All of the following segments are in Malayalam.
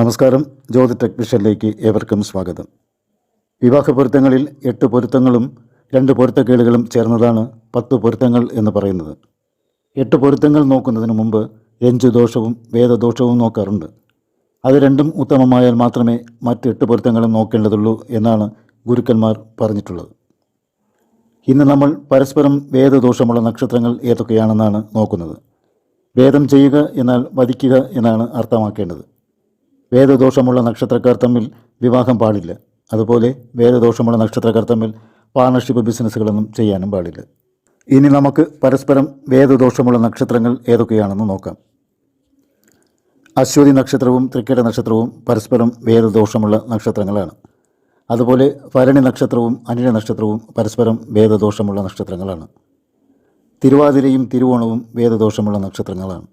നമസ്കാരം. ജ്യോതി ടെക്നീഷ്യനിലേക്ക് ഏവർക്കും സ്വാഗതം. വിവാഹ പൊരുത്തങ്ങളിൽ എട്ട് പൊരുത്തങ്ങളും രണ്ട് പൊരുത്തക്കേടുകളും ചേർന്നതാണ് പത്ത് പൊരുത്തങ്ങൾ എന്ന് പറയുന്നത്. എട്ട് പൊരുത്തങ്ങൾ നോക്കുന്നതിന് മുമ്പ് രഞ്ജുദോഷവും വേദദോഷവും നോക്കാറുണ്ട്. അത് രണ്ടും ഉത്തമമായാൽ മാത്രമേ മറ്റ് എട്ട് പൊരുത്തങ്ങളും നോക്കേണ്ടതുള്ളൂ എന്നാണ് ഗുരുക്കന്മാർ പറഞ്ഞിട്ടുള്ളത്. ഇന്ന് നമ്മൾ പരസ്പരം വേദദോഷമുള്ള നക്ഷത്രങ്ങൾ ഏതൊക്കെയാണെന്നാണ് നോക്കുന്നത്. വേദം ചെയ്യുക എന്നാൽ വധിക്കുക എന്നാണ് അർത്ഥമാക്കേണ്ടത്. വേദദോഷമുള്ള നക്ഷത്രക്കാർ തമ്മിൽ വിവാഹം പാടില്ല. അതുപോലെ വേദദോഷമുള്ള നക്ഷത്രക്കാർ തമ്മിൽ പാർട്ണർഷിപ്പ് ബിസിനസ്സുകളൊന്നും ചെയ്യാനും പാടില്ല. ഇനി നമുക്ക് പരസ്പരം വേദദോഷമുള്ള നക്ഷത്രങ്ങൾ ഏതൊക്കെയാണെന്ന് നോക്കാം. അശ്വതി നക്ഷത്രവും തൃക്കേട നക്ഷത്രവും പരസ്പരം വേദദോഷമുള്ള നക്ഷത്രങ്ങളാണ്. അതുപോലെ ഭരണി നക്ഷത്രവും അനിഴ നക്ഷത്രവും പരസ്പരം വേദദോഷമുള്ള നക്ഷത്രങ്ങളാണ്. തിരുവാതിരയും തിരുവോണവും വേദദോഷമുള്ള നക്ഷത്രങ്ങളാണ്.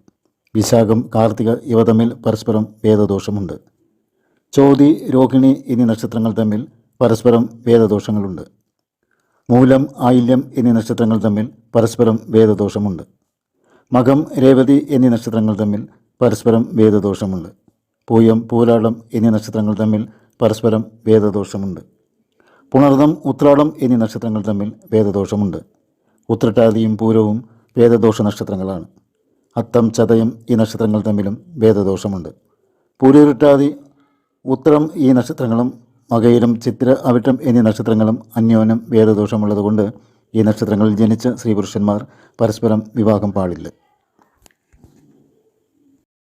വിശാഖം കാർത്തിക ഇവ തമ്മിൽ പരസ്പരം വേദദോഷമുണ്ട്. ചോതി രോഹിണി എന്നീ നക്ഷത്രങ്ങൾ തമ്മിൽ പരസ്പരം വേദദോഷങ്ങളുണ്ട്. മൂലം ആയില്യം എന്നീ നക്ഷത്രങ്ങൾ തമ്മിൽ പരസ്പരം വേദദോഷമുണ്ട്. മകം രേവതി എന്നീ നക്ഷത്രങ്ങൾ തമ്മിൽ പരസ്പരം വേദദോഷമുണ്ട്. പൂയം പൂരാളം എന്നീ നക്ഷത്രങ്ങൾ തമ്മിൽ പരസ്പരം വേദദോഷമുണ്ട്. പുണർദം ഉത്രാളം എന്നീ നക്ഷത്രങ്ങൾ തമ്മിൽ വേദദോഷമുണ്ട്. ഉത്രട്ടാതിയും പൂരവും വേദദോഷ നക്ഷത്രങ്ങളാണ്. അത്തം ചതയം ഈ നക്ഷത്രങ്ങൾ തമ്മിലും വേദദോഷമുണ്ട്. പൂരുരുട്ടാതി ഉത്തരം ഈ നക്ഷത്രങ്ങളും മകയിലും ചിത്ര അവിട്ടം എന്നീ നക്ഷത്രങ്ങളും അന്യോന്യം വേദദോഷമുള്ളതുകൊണ്ട് ഈ നക്ഷത്രങ്ങളിൽ ജനിച്ച സ്ത്രീപുരുഷന്മാർ പരസ്പരം വിവാഹം പാടില്ല.